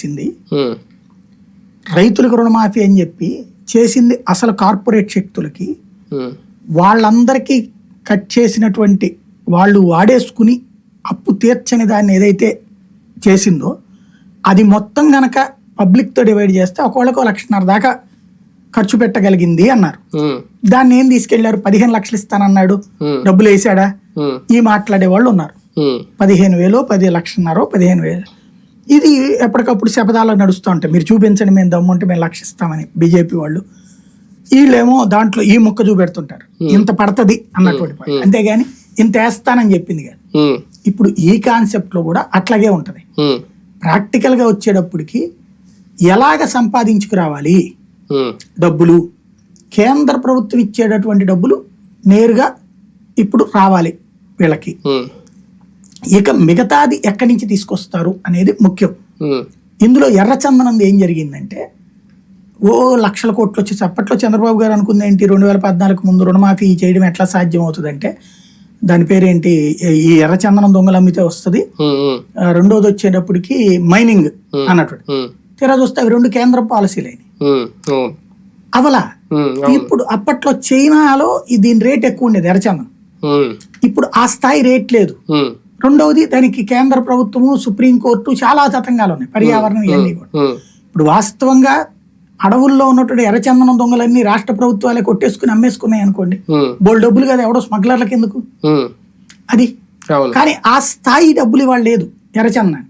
చేసింది రైతులకు రుణమాఫీ అని చెప్పి చేసింది అసలు కార్పొరేట్ శక్తులకి. వాళ్ళందరికీ కట్ చేసినటువంటి వాళ్ళు వాడేసుకుని అప్పు తీర్చని దాన్ని ఏదైతే చేసిందో అది మొత్తం గనక పబ్లిక్తో డివైడ్ చేస్తే ఒకళ్ళకో లక్షన్నర దాకా ఖర్చు పెట్టగలిగింది అన్నారు. దాన్ని ఏం తీసుకెళ్ళారు? పదిహేను లక్షలు ఇస్తానన్నాడు. డబ్బులు వేసాడా? ఈ మాట్లాడే వాళ్ళు ఉన్నారు పదిహేను వేలు పది లక్షన్నర పదిహేను వేలు ఇది ఎప్పటికప్పుడు శపథాలు నడుస్తూ ఉంటాయి. మీరు చూపించండి మేము దమ్ముంటే మేము లక్షిస్తామని బీజేపీ వాళ్ళు. వీళ్ళేమో దాంట్లో ఈ ముక్క చూపెడుతుంటారు. ఇంత పడుతుంది అన్నటువంటి పాయింట్. అంతేగాని ఇంత వేస్తానని చెప్పింది కాదు. ఉమ్, ఇప్పుడు ఈ కాన్సెప్ట్లో కూడా అట్లాగే ఉంటది. ఉమ్, ప్రాక్టికల్గా వచ్చేటప్పటికి ఎలాగ సంపాదించుకురావాలి? డబ్బులు. కేంద్ర ప్రభుత్వం ఇచ్చేటటువంటి డబ్బులు నేరుగా ఇప్పుడు రావాలి వీళ్ళకి. ఇక మిగతాది ఎక్కడి నుంచి తీసుకొస్తారు అనేది ముఖ్యం. ఇందులో ఎర్రచందనం ఏం జరిగిందంటే ఓ లక్షల కోట్లు వచ్చేసి అప్పట్లో చంద్రబాబు గారు అనుకుంది ఏంటి? రెండు వేల పద్నాలుగు ముందు రుణమాఫీ చేయడం ఎట్లా సాధ్యం అవుతుందంటే దాని పేరేంటి? ఈ ఎర్రచందనం దొంగలు అమ్మితే వస్తుంది. రెండోది వచ్చేటప్పటికి మైనింగ్ అన్నట్టు. తీరా చూస్తే అవి రెండు కేంద్ర అవును. అవలా. ఇప్పుడు అప్పట్లో చైనాలో దీని రేట్ ఎక్కువ ఉండేది ఎర్రచందనం ఇప్పుడు ఆ స్థాయి రేట్ లేదు. రెండవది దానికి కేంద్ర ప్రభుత్వము సుప్రీంకోర్టు చాలా తతంగాలు ఉన్నాయి. పర్యావరణం ఇవన్నీ కూడా. ఇప్పుడు వాస్తవంగా అడవుల్లో ఉన్నటువంటి ఎర్రచందనం దొంగలన్నీ రాష్ట్ర ప్రభుత్వాలే కొట్టేసుకుని అమ్మేసుకున్నాయి అనుకోండి. బోల్ డబ్బులు కదా ఎవడో స్మగ్లర్లకు ఎందుకు? అది. కానీ ఆ స్థాయి డబ్బులు ఇవాళ లేదు ఎర్రచందనాన్ని